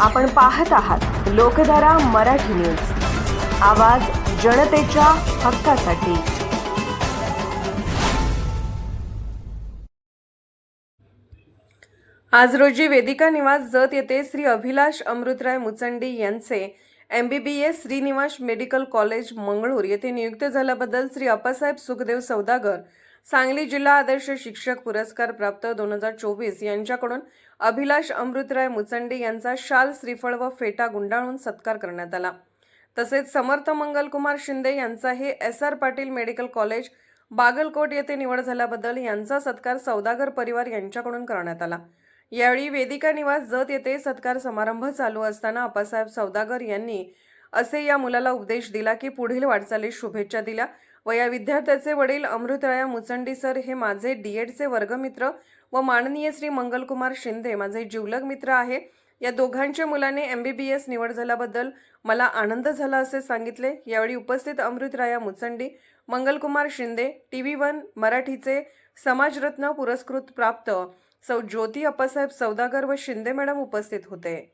आपण पाहत आहात लोकधारा मराठी न्यूज. आवाज जनतेच्या हक्कासाठी. आज रोजी वेदिका निवास जत येथे श्री अभिलाष अमृतराय मुचंडी यांचे M B B S Shrinivas medical college Mangalore येथे नियुक्त झाल्याबद्दल श्री अप्पासाहेब सुखदेव सौदागर सांगली जिल्हा आदर्श शिक्षक पुरस्कार प्राप्त दोन हजार चोवीस यांच्याकडून अभिलाष अमृतराय मुचंडी यांचा शाल श्रीफळ व फेटा गुंडाळून सत्कार करण्यात आला. तसेच समर्थ मंगलकुमार शिंदे यांचा हे S R Patil medical college Bagalkot येथे निवड झाल्याबद्दल यांचा सत्कार सौदागर परिवार यांच्याकडून करण्यात आला. यावेळी वेदिका निवास जत येथे सत्कार समारंभ चालू असताना अप्पासाहेब सौदागर यांनी असे या मुलाला उपदेश दिला की पुढील वाटचालीस शुभेच्छा दिल्या. व या विद्यार्थ्याचे वडील अमृतराया मुचंडी सर हे माझे डी एडचे वर्गमित्र व माननीय श्री मंगलकुमार शिंदे माझे जिवलग मित्र आहे. या दोघांच्या मुलाने एम बी बी एस निवड झाल्याबद्दल मला आनंद झाला असे सांगितले. यावेळी उपस्थित Amritraya Muchandi Mangalkumar Shinde T V one मराठीचे समाजरत्न पुरस्कृत प्राप्त सौ ज्योती अप्पासाहेब सौदागर व शिंदे मॅडम उपस्थित होते.